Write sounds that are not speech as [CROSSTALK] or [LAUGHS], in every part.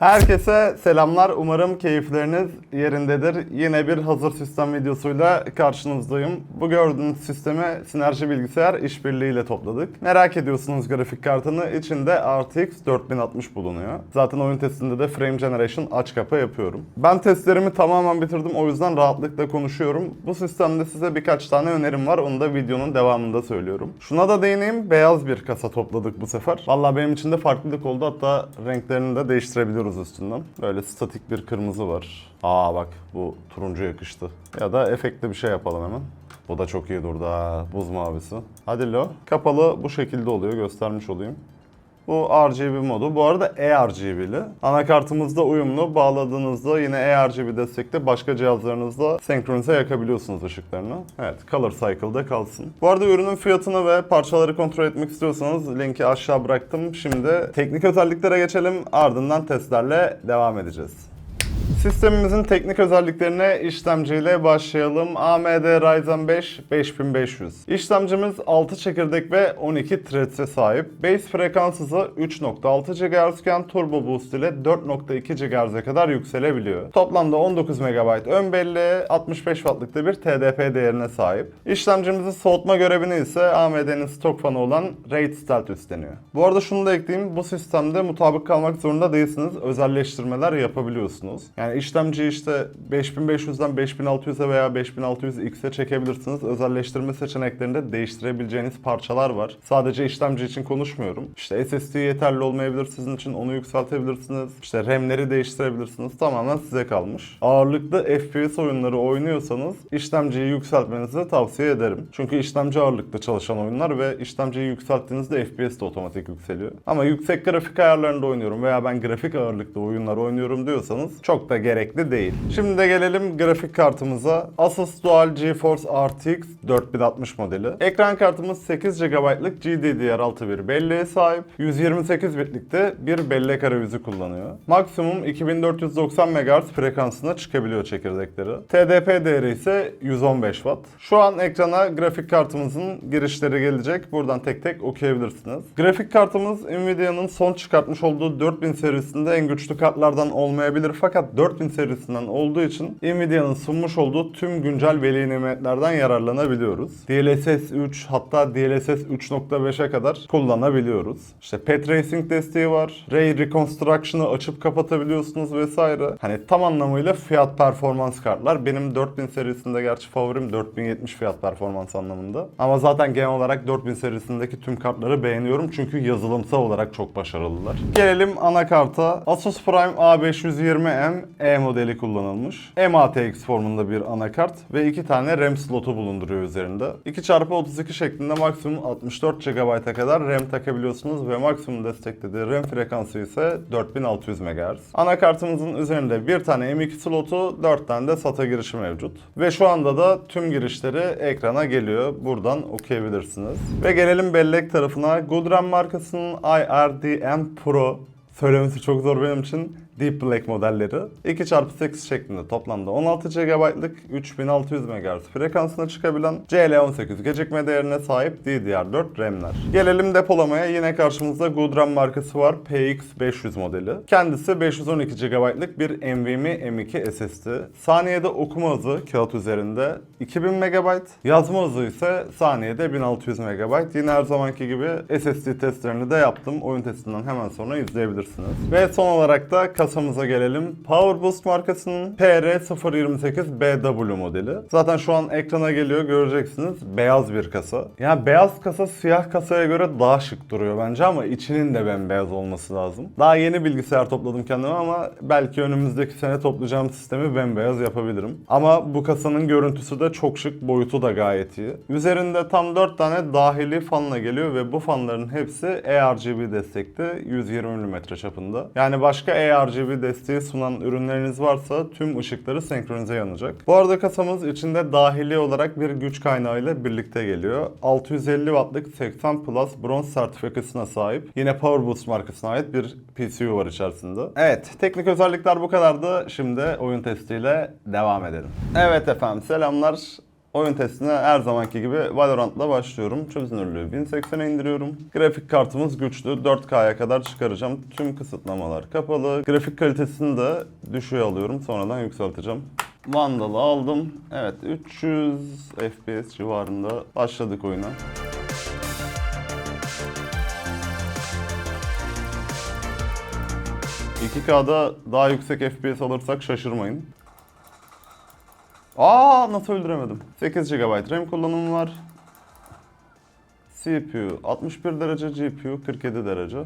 Herkese selamlar. Umarım keyifleriniz yerindedir. Yine bir hazır sistem videosuyla karşınızdayım. Bu gördüğünüz sistemi Sinerji Bilgisayar işbirliğiyle topladık. Merak ediyorsunuz grafik kartını. İçinde RTX 4060 bulunuyor. Zaten oyun testinde de Frame Generation aç kapa yapıyorum. Ben testlerimi tamamen bitirdim. O yüzden rahatlıkla konuşuyorum. Bu sistemde size birkaç tane önerim var. Onu da videonun devamında söylüyorum. Şuna da değineyim. Beyaz bir kasa topladık bu sefer. Vallahi benim için de farklılık oldu. Hatta renklerini de değiştirebiliyoruz üstünden. Böyle statik bir kırmızı var. Aa bak bu turuncu yakıştı. Ya da efektli bir şey yapalım hemen. Bu da çok iyi durdu ha. Buz mavisi. Hadi lo. Kapalı bu şekilde oluyor. Göstermiş olayım. Bu RGB modu. Bu arada eRGB'li. Anakartımızda uyumlu. Bağladığınızda yine eRGB destekli başka cihazlarınızda senkronize yakabiliyorsunuz ışıklarını. Evet, Color Cycle'da kalsın. Bu arada ürünün fiyatını ve parçaları kontrol etmek istiyorsanız linki aşağı bıraktım. Şimdi teknik özelliklere geçelim. Ardından testlerle devam edeceğiz. Sistemimizin teknik özelliklerine işlemciyle başlayalım. AMD Ryzen 5 5500. İşlemcimiz 6 çekirdek ve 12 threads'e sahip. Base frekans hızı 3.6 GHz iken Turbo Boost ile 4.2 GHz'e kadar yükselebiliyor. Toplamda 19 MB ön belleğe 65 Watt'lık da bir TDP değerine sahip. İşlemcimizin soğutma görevini ise AMD'nin stok fanı olan Raid Stealth üstleniyor. Bu arada şunu da ekleyeyim. Bu sistemde mutabık kalmak zorunda değilsiniz. Özelleştirmeler yapabiliyorsunuz. Yani işlemciyi işte 5500'den 5600'e veya 5600X'e çekebilirsiniz. Özelleştirme seçeneklerinde değiştirebileceğiniz parçalar var. Sadece işlemci için konuşmuyorum. İşte SSD yeterli olmayabilir sizin için onu yükseltebilirsiniz. İşte RAM'leri değiştirebilirsiniz. Tamamen size kalmış. Ağırlıklı FPS oyunları oynuyorsanız işlemciyi yükseltmenizi tavsiye ederim. Çünkü işlemci ağırlıklı çalışan oyunlar ve işlemciyi yükselttiğinizde FPS de otomatik yükseliyor. Ama yüksek grafik ayarlarında oynuyorum veya ben grafik ağırlıklı oyunlar oynuyorum diyorsanız çok da gerekli değil. Şimdi de gelelim grafik kartımıza. Asus Dual GeForce RTX 4060 modeli. Ekran kartımız 8 GB'lık GDDR6 bir belleğe sahip. 128 bitlikte bir bellek arayüzü kullanıyor. Maksimum 2490 MHz frekansına çıkabiliyor çekirdekleri. TDP değeri ise 115 Watt. Şu an ekrana grafik kartımızın girişleri gelecek. Buradan tek tek okuyabilirsiniz. Grafik kartımız Nvidia'nın son çıkartmış olduğu 4000 serisinde en güçlü kartlardan olmayabilir fakat 4000 serisinden olduğu için Nvidia'nın sunmuş olduğu tüm güncel veli nimetlerden yararlanabiliyoruz. DLSS 3 hatta DLSS 3.5'e kadar kullanabiliyoruz. İşte Path Tracing desteği var. Ray Reconstruction'ı açıp kapatabiliyorsunuz vesaire. Hani tam anlamıyla fiyat performans kartlar. Benim 4000 serisinde gerçi favorim 4070 fiyat performans anlamında. Ama zaten genel olarak 4000 serisindeki tüm kartları beğeniyorum çünkü yazılımsal olarak çok başarılılar. Gelelim anakarta. Asus Prime A520M E modeli kullanılmış. MATX formunda bir anakart ve iki tane RAM slotu bulunduruyor üzerinde. 2x32 şeklinde maksimum 64 GB'a kadar RAM takabiliyorsunuz ve maksimum desteklediği RAM frekansı ise 4600 MHz. Anakartımızın üzerinde bir tane M2 slotu, 4 tane de SATA girişi mevcut. Ve şu anda da tüm girişleri ekrana geliyor. Buradan okuyabilirsiniz. Ve gelelim bellek tarafına. Goodram markasının IRDM Pro Söylemesi çok zor benim için. Deep Black modelleri 2x8 şeklinde toplamda 16 GB'lık 3600 MHz frekansına çıkabilen CL18 gecikme değerine sahip DDR4 RAM'ler. Gelelim depolamaya yine karşımızda Goodram markası var PX500 modeli. Kendisi 512 GB'lık bir NVMe M2 SSD. Saniyede okuma hızı kağıt üzerinde 2000 MB, yazma hızı ise saniyede 1600 MB. Yine her zamanki gibi SSD testlerini de yaptım. Oyun testinden hemen sonra izleyebilirsiniz. Ve son olarak da kasamıza gelelim. PowerBoost markasının PR028BW modeli. Zaten şu an ekrana geliyor göreceksiniz. Beyaz bir kasa. Yani beyaz kasa siyah kasaya göre daha şık duruyor bence ama içinin de bembeyaz olması lazım. Daha yeni bilgisayar topladım kendime ama belki önümüzdeki sene toplayacağım sistemi bembeyaz yapabilirim. Ama bu kasanın görüntüsü de çok şık, boyutu da gayet iyi. Üzerinde tam 4 tane dahili fanla geliyor ve bu fanların hepsi eRGB destekli 120 mm çapında. Yani başka eRGB desteği sunan ürünleriniz varsa tüm ışıkları senkronize yanacak. Bu arada kasamız içinde dahili olarak bir güç kaynağı ile birlikte geliyor. 650 wattlık 80 Plus bronz sertifikasına sahip. Yine PowerBoost markasına ait bir PCU var içerisinde. Evet, teknik özellikler bu kadardı. Şimdi oyun testiyle devam edelim. Evet efendim, selamlar. Oyun testine her zamanki gibi Valorant'la başlıyorum. Çözünürlüğü 1080'e indiriyorum. Grafik kartımız güçlü. 4K'ya kadar çıkaracağım. Tüm kısıtlamalar kapalı. Grafik kalitesini de düşüğe alıyorum. Sonradan yükselteceğim. Vandal'ı aldım. Evet 300 FPS civarında başladık oyuna. ...2K'da daha yüksek FPS alırsak şaşırmayın. Aa nasıl öldüremedim? 8 GB RAM kullanımı var. CPU 61 derece, GPU 47 derece.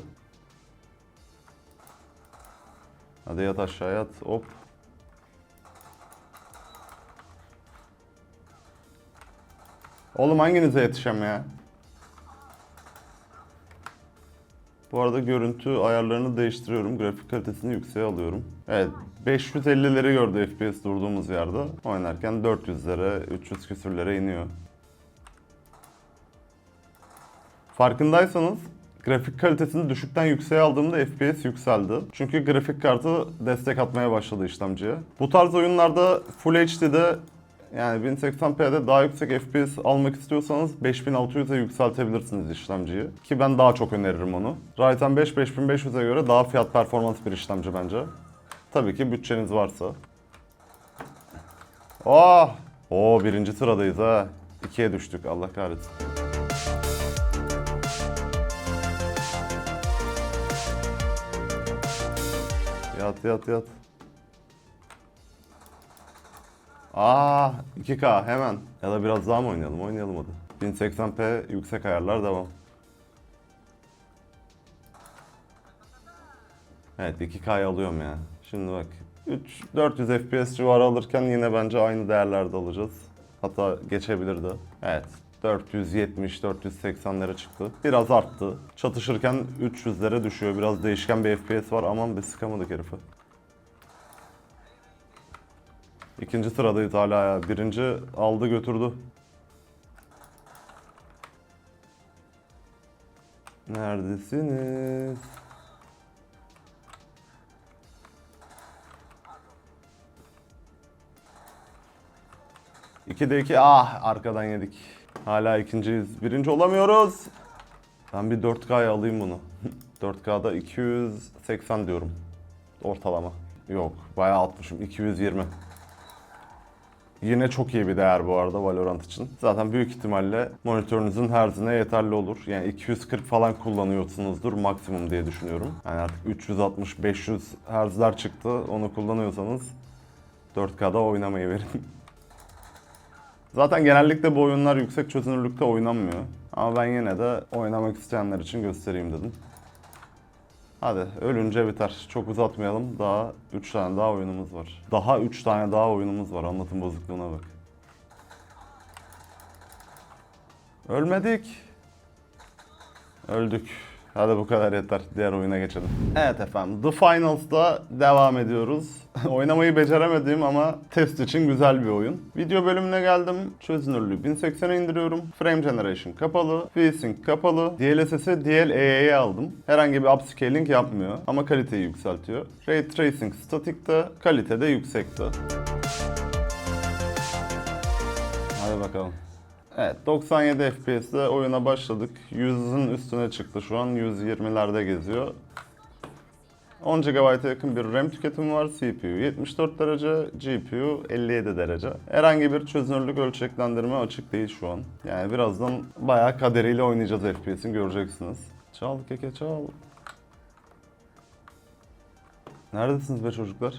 Hadi yat aşağı yat. Hop. Oğlum hanginize yetişem ya? Bu arada görüntü ayarlarını değiştiriyorum. Grafik kalitesini yükseğe alıyorum. Evet 550'leri gördü FPS durduğumuz yerde. Oynarken 400'lere, 300 küsürlere iniyor. Farkındaysanız grafik kalitesini düşükten yükseğe aldığımda FPS yükseldi. Çünkü grafik kartı destek atmaya başladı işlemciye. Bu tarz oyunlarda Full HD'de yani 1080p'de daha yüksek FPS almak istiyorsanız 5600'e yükseltebilirsiniz işlemciyi. Ki ben daha çok öneririm onu. Ryzen 5 5500'e göre daha fiyat performans bir işlemci bence. Tabii ki bütçeniz varsa. Oh! Oo birinci sıradayız ha. İkiye düştük Allah kahretsin. Yat yat yat. Aa 2K hemen. Ya da biraz daha mı oynayalım? Oynayalım hadi. 1080p yüksek ayarlar devam. Evet 2K'yı alıyorum ya. Şimdi bak 3 400 FPS civarı alırken yine bence aynı değerlerde alacağız. Hatta geçebilir de. Evet 470 480'lere çıktı. Biraz arttı. Çatışırken 300'lere düşüyor. Biraz değişken bir FPS var. Aman be sıkamadık herifi. İkinci sıradayız hala ya. Birinci aldı götürdü. Neredesiniz? İki de iki. Ah arkadan yedik. Hala ikinciyiz. Birinci olamıyoruz. Ben bir 4K'ya alayım bunu. [LAUGHS] 4K'da 280 diyorum. Ortalama. Yok bayağı atmışım. 220. Yine çok iyi bir değer bu arada Valorant için. Zaten büyük ihtimalle monitörünüzün herzine yeterli olur. Yani 240 falan kullanıyorsunuzdur maksimum diye düşünüyorum. Yani artık 360-500 herzler çıktı. Onu kullanıyorsanız 4K'da oynamayı verin. [LAUGHS] Zaten genellikle bu oyunlar yüksek çözünürlükte oynanmıyor. Ama ben yine de oynamak isteyenler için göstereyim dedim. Hadi ölünce biter. Çok uzatmayalım. Daha 3 tane daha oyunumuz var. Daha 3 tane daha oyunumuz var. Anlatım bozukluğuna bak. Ölmedik. Öldük. Hadi bu kadar yeter. Diğer oyuna geçelim. Evet efendim. The Finals'da devam ediyoruz. [LAUGHS] Oynamayı beceremediğim ama test için güzel bir oyun. Video bölümüne geldim. Çözünürlüğü 1080'e indiriyorum. Frame Generation kapalı. VSync kapalı. DLSS'i DLA'ya aldım. Herhangi bir upscaling yapmıyor ama kaliteyi yükseltiyor. Ray Tracing statikte, kalite de yüksekte. Hadi bakalım. Evet 97 FPS'de oyuna başladık. 100'ün üstüne çıktı şu an. 120'lerde geziyor. 10 GB'a yakın bir RAM tüketimi var. CPU 74 derece, GPU 57 derece. Herhangi bir çözünürlük ölçeklendirme açık değil şu an. Yani birazdan bayağı kaderiyle oynayacağız FPS'in göreceksiniz. Çal keke çal. Neredesiniz be çocuklar?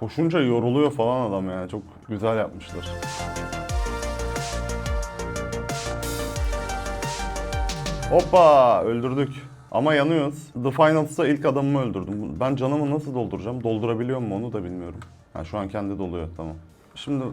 Koşunca yoruluyor falan adam yani. Çok güzel yapmışlar. Hoppa öldürdük. Ama yanıyoruz. The Finals'ta ilk adamımı öldürdüm. Ben canımı nasıl dolduracağım? Doldurabiliyor mu onu da bilmiyorum. Ha, şu an kendi doluyor tamam. Şimdi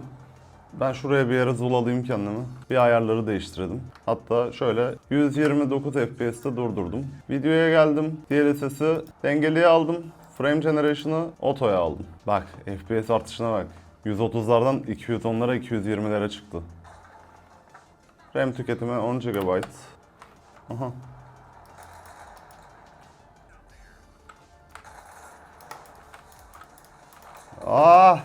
ben şuraya bir yere zulalayayım kendimi. Bir ayarları değiştirdim. Hatta şöyle 129 FPS'te durdurdum. Videoya geldim. DLSS'i dengeliye aldım. Frame Generation'ı otoya aldım. Bak FPS artışına bak. 130'lardan 210'lara 220'lere çıktı. RAM tüketimi 10 GB. Aha. Ah!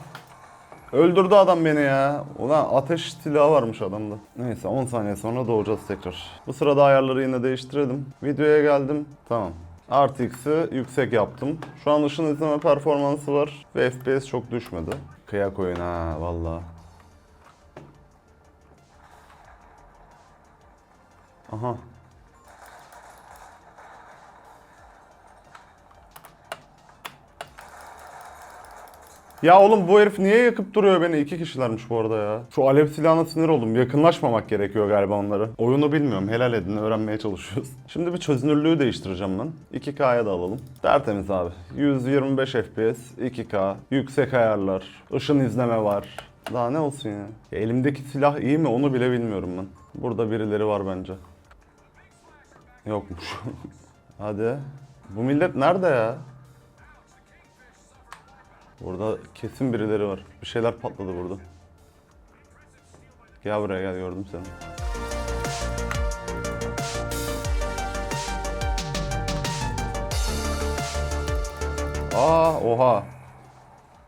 Öldürdü adam beni ya. Ulan ateş silahı varmış adamda. Neyse 10 saniye sonra doğacağız tekrar. Bu sırada ayarları yine değiştirelim. Videoya geldim. Tamam. RTX'i yüksek yaptım. Şu an ışın izleme performansı var ve FPS çok düşmedi. Kıyak oyun ha valla. Aha. Ya oğlum bu herif niye yakıp duruyor beni? İki kişilermiş bu arada ya. Şu alev silahına sinir oldum. Yakınlaşmamak gerekiyor galiba onları. Oyunu bilmiyorum. Helal edin. Öğrenmeye çalışıyoruz. [LAUGHS] Şimdi bir çözünürlüğü değiştireceğim ben. 2K'ya da alalım. Tertemiz abi. 125 FPS, 2K, yüksek ayarlar, ışın izleme var. Daha ne olsun ya? ya elimdeki silah iyi mi onu bile bilmiyorum ben. Burada birileri var bence. Yokmuş. [LAUGHS] Hadi. Bu millet nerede ya? Burada kesin birileri var. Bir şeyler patladı burada. Gel buraya gel gördüm seni. Aa oha.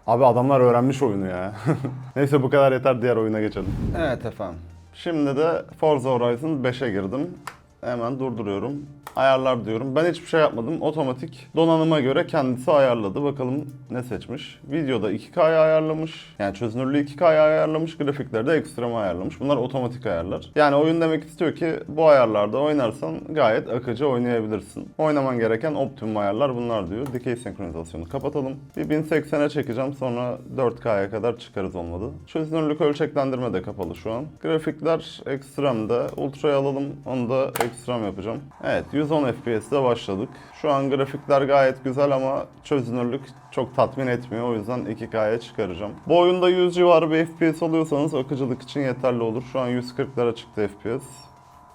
Abi adamlar öğrenmiş oyunu ya. [LAUGHS] Neyse bu kadar yeter diğer oyuna geçelim. Evet efendim. Şimdi de Forza Horizon 5'e girdim. Hemen durduruyorum. Ayarlar diyorum. Ben hiçbir şey yapmadım. Otomatik donanıma göre kendisi ayarladı. Bakalım ne seçmiş. Videoda 2K'ya ayarlamış. Yani çözünürlüğü 2K'ya ayarlamış. Grafikleri de ekstrem ayarlamış. Bunlar otomatik ayarlar. Yani oyun demek istiyor ki bu ayarlarda oynarsan gayet akıcı oynayabilirsin. Oynaman gereken optimum ayarlar bunlar diyor. Dikey senkronizasyonu kapatalım. Bir 1080'e çekeceğim. Sonra 4K'ya kadar çıkarız olmadı. Çözünürlük ölçeklendirme de kapalı şu an. Grafikler ekstremde. Ultra'yı alalım. Onu da ekstrem yapacağım. Evet 110 FPS'de başladık. Şu an grafikler gayet güzel ama çözünürlük çok tatmin etmiyor. O yüzden 2K'ya çıkaracağım. Bu oyunda 100 civarı bir FPS alıyorsanız akıcılık için yeterli olur. Şu an 140'lara çıktı FPS.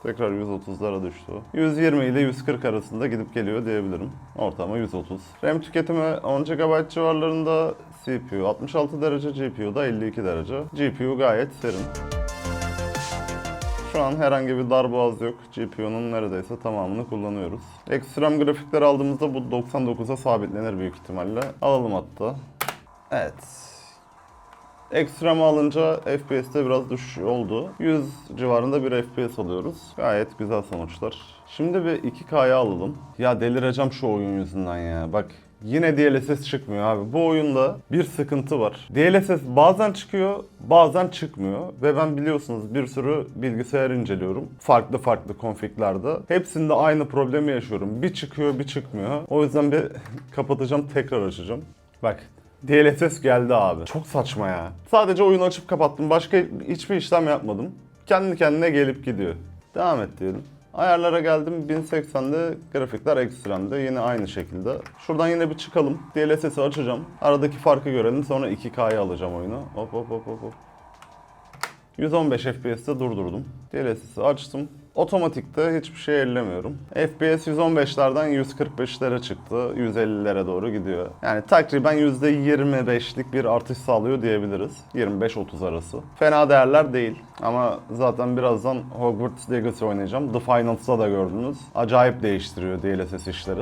Tekrar 130'lara düştü. 120 ile 140 arasında gidip geliyor diyebilirim. Ortalama 130. RAM tüketimi 10 GB civarlarında CPU 66 derece, GPU da 52 derece. GPU gayet serin. Şu an herhangi bir darboğaz yok. GPU'nun neredeyse tamamını kullanıyoruz. Ekstrem grafikler aldığımızda bu 99'a sabitlenir büyük ihtimalle. Alalım hatta. Evet. Ekstrem alınca FPS'te biraz düşüş oldu. 100 civarında bir FPS alıyoruz. Gayet güzel sonuçlar. Şimdi bir 2K'ya alalım. Ya delireceğim şu oyun yüzünden ya. Bak Yine DLSS çıkmıyor abi. Bu oyunda bir sıkıntı var. DLSS bazen çıkıyor, bazen çıkmıyor. Ve ben biliyorsunuz bir sürü bilgisayar inceliyorum. Farklı farklı konfiglerde. Hepsinde aynı problemi yaşıyorum. Bir çıkıyor, bir çıkmıyor. O yüzden bir [LAUGHS] kapatacağım, tekrar açacağım. Bak DLSS geldi abi. Çok saçma ya. Sadece oyunu açıp kapattım. Başka hiçbir işlem yapmadım. Kendi kendine gelip gidiyor. Devam et diyelim. Ayarlara geldim 1080'de grafikler ekstremde yine aynı şekilde. Şuradan yine bir çıkalım. DLSS'i açacağım. Aradaki farkı görelim sonra 2K'ya alacağım oyunu. Hop hop hop hop. hop. 115 FPS'te durdurdum. DLSS'i açtım. Otomatikte hiçbir şey ellemiyorum. FPS 115'lerden 145'lere çıktı. 150'lere doğru gidiyor. Yani takriben %25'lik bir artış sağlıyor diyebiliriz. 25-30 arası. Fena değerler değil. Ama zaten birazdan Hogwarts Legacy oynayacağım. The Finals'ta da gördünüz. Acayip değiştiriyor DLSS işleri.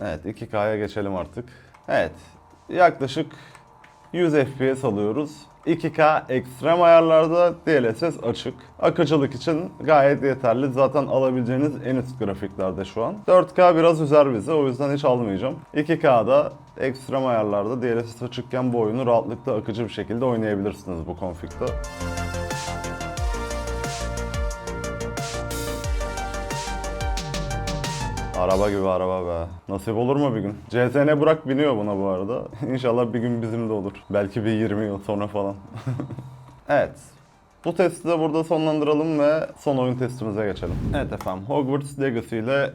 Evet 2K'ya geçelim artık. Evet yaklaşık 100 FPS alıyoruz. 2K ekstrem ayarlarda DLSS açık. Akıcılık için gayet yeterli. Zaten alabileceğiniz en üst grafiklerde şu an. 4K biraz üzer bizi o yüzden hiç almayacağım. 2K'da ekstrem ayarlarda DLSS açıkken bu oyunu rahatlıkla akıcı bir şekilde oynayabilirsiniz bu konfigde. Araba gibi araba be. Nasip olur mu bir gün? CZN Burak biniyor buna bu arada. [LAUGHS] İnşallah bir gün bizim de olur. Belki bir 20 yıl sonra falan. [LAUGHS] evet. Bu testi de burada sonlandıralım ve son oyun testimize geçelim. Evet efendim. Hogwarts Legacy ile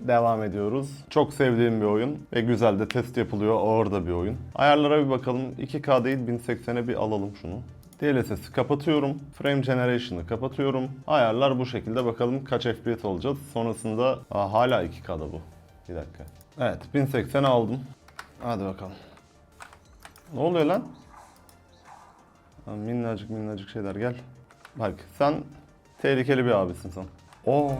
devam ediyoruz. Çok sevdiğim bir oyun ve güzel de test yapılıyor. Ağır da bir oyun. Ayarlara bir bakalım. 2K değil 1080'e bir alalım şunu. DLSS'i kapatıyorum. Frame Generation'ı kapatıyorum. Ayarlar bu şekilde. Bakalım kaç FPS olacağız. Sonrasında Aa, hala 2K'da bu. Bir dakika. Evet 1080 aldım. Hadi bakalım. Ne oluyor lan? Ha, minnacık minnacık şeyler gel. Bak sen tehlikeli bir abisin sen. Oo.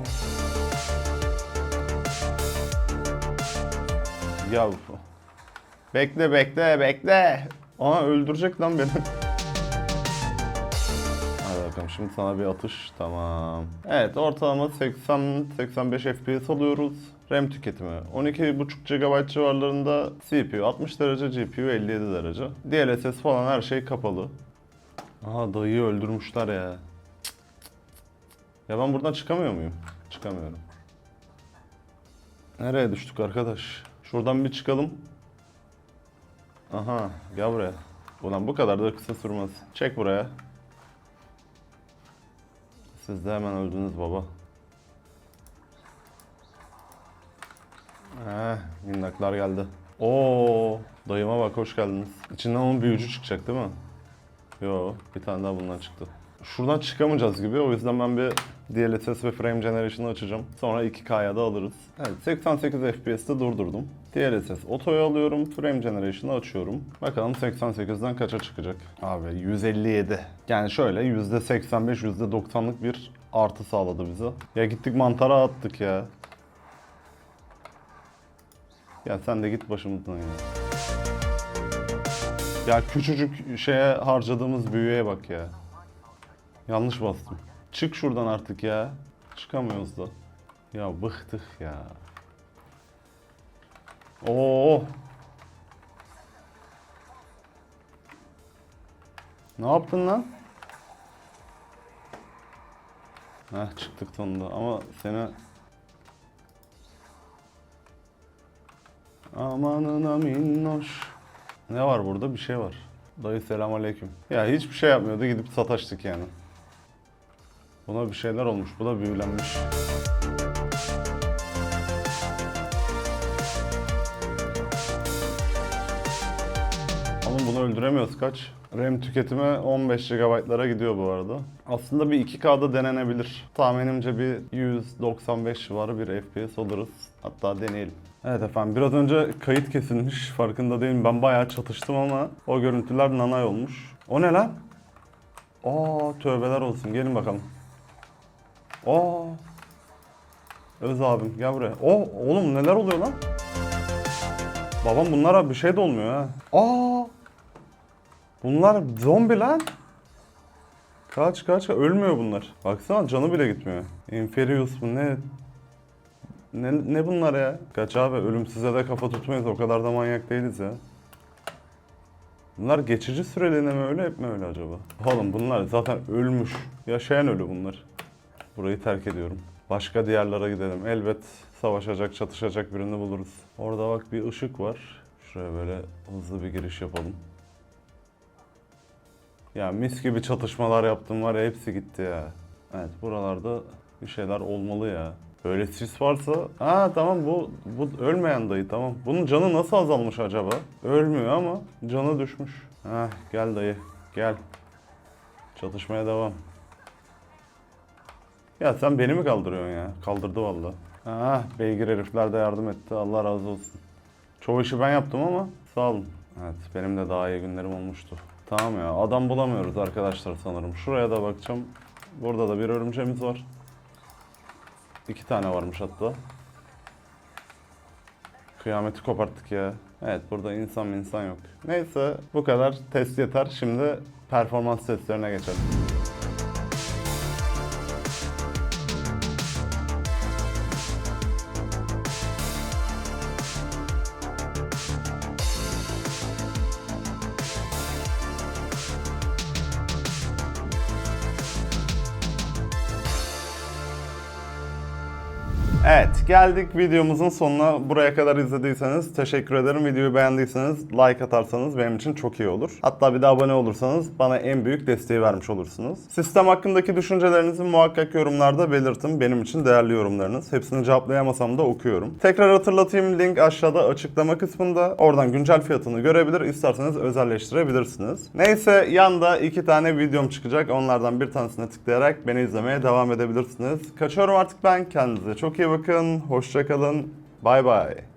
Ya Bekle bekle bekle. Aa öldürecek lan beni. [LAUGHS] Şimdi sana bir atış. Tamam. Evet ortalama 80-85 FPS alıyoruz. RAM tüketimi 12.5 GB civarlarında CPU 60 derece, GPU 57 derece. DLSS falan her şey kapalı. Aha dayıyı öldürmüşler ya. Ya ben buradan çıkamıyor muyum? Çıkamıyorum. Nereye düştük arkadaş? Şuradan bir çıkalım. Aha gel buraya. Ulan bu kadar da kısa sürmez. Çek buraya. Siz de hemen öldünüz baba. Eh, minnaklar geldi. Oo, dayıma bak hoş geldiniz. İçinden onun büyücü çıkacak değil mi? Yo, bir tane daha bundan çıktı. Şuradan çıkamayacağız gibi. O yüzden ben bir DLSS ve Frame Generation'ı açacağım. Sonra 2K'ya da alırız. Evet, 88 FPS'te durdurdum. DLSS otoyu alıyorum. Frame Generation'ı açıyorum. Bakalım 88'den kaça çıkacak? Abi 157. Yani şöyle %85, %90'lık bir artı sağladı bize. Ya gittik mantara attık ya. Ya sen de git başımızdan ya. Ya küçücük şeye harcadığımız büyüye bak ya. Yanlış bastım. Çık şuradan artık ya. Çıkamıyoruz da. Ya bıktık ya. Oo. Ne yaptın lan? Heh çıktık sonunda ama seni Amanına minnoş. Ne var burada? Bir şey var. Dayı selam aleyküm. Ya hiçbir şey yapmıyordu gidip sataştık yani. Buna bir şeyler olmuş. Bu da büyülenmiş. Oğlum bunu öldüremiyoruz kaç? RAM tüketimi 15 GB'lara gidiyor bu arada. Aslında bir 2K'da denenebilir. Tahminimce bir 195 civarı bir FPS oluruz. Hatta deneyelim. Evet efendim biraz önce kayıt kesilmiş. Farkında değilim. Ben bayağı çatıştım ama o görüntüler nanay olmuş. O ne lan? Aa tövbeler olsun. Gelin bakalım. Aa. Öz abim gel buraya. O oğlum neler oluyor lan? Babam bunlara bir şey de olmuyor ha. Aa. Bunlar zombi lan. Kaç kaç kaç. ölmüyor bunlar. Baksana canı bile gitmiyor. Inferius mu ne? Ne, ne bunlar ya? Kaç abi ölümsüze de kafa tutmayız o kadar da manyak değiliz ya. Bunlar geçici süreliğine mi öyle hep mi öyle acaba? Oğlum bunlar zaten ölmüş. Yaşayan ölü bunlar. Burayı terk ediyorum. Başka diyarlara gidelim. Elbet savaşacak, çatışacak birini buluruz. Orada bak bir ışık var. Şuraya böyle hızlı bir giriş yapalım. Ya mis gibi çatışmalar yaptım var ya hepsi gitti ya. Evet buralarda bir şeyler olmalı ya. Böyle sis varsa, ha tamam bu bu ölmeyen dayı tamam. Bunun canı nasıl azalmış acaba? Ölmüyor ama canı düşmüş. Heh gel dayı gel. Çatışmaya devam. Ya sen beni mi kaldırıyorsun ya? Kaldırdı valla. Ah beygir herifler de yardım etti. Allah razı olsun. Çoğu işi ben yaptım ama sağ olun. Evet benim de daha iyi günlerim olmuştu. Tamam ya adam bulamıyoruz arkadaşlar sanırım. Şuraya da bakacağım. Burada da bir örümceğimiz var. İki tane varmış hatta. Kıyameti koparttık ya. Evet burada insan insan yok. Neyse bu kadar test yeter. Şimdi performans testlerine geçelim. Evet geldik videomuzun sonuna. Buraya kadar izlediyseniz teşekkür ederim. Videoyu beğendiyseniz like atarsanız benim için çok iyi olur. Hatta bir de abone olursanız bana en büyük desteği vermiş olursunuz. Sistem hakkındaki düşüncelerinizi muhakkak yorumlarda belirtin. Benim için değerli yorumlarınız. Hepsini cevaplayamasam da okuyorum. Tekrar hatırlatayım link aşağıda açıklama kısmında. Oradan güncel fiyatını görebilir. İsterseniz özelleştirebilirsiniz. Neyse yanda iki tane videom çıkacak. Onlardan bir tanesine tıklayarak beni izlemeye devam edebilirsiniz. Kaçıyorum artık ben. Kendinize çok iyi bakın. Hoşça kalın. Bay bay.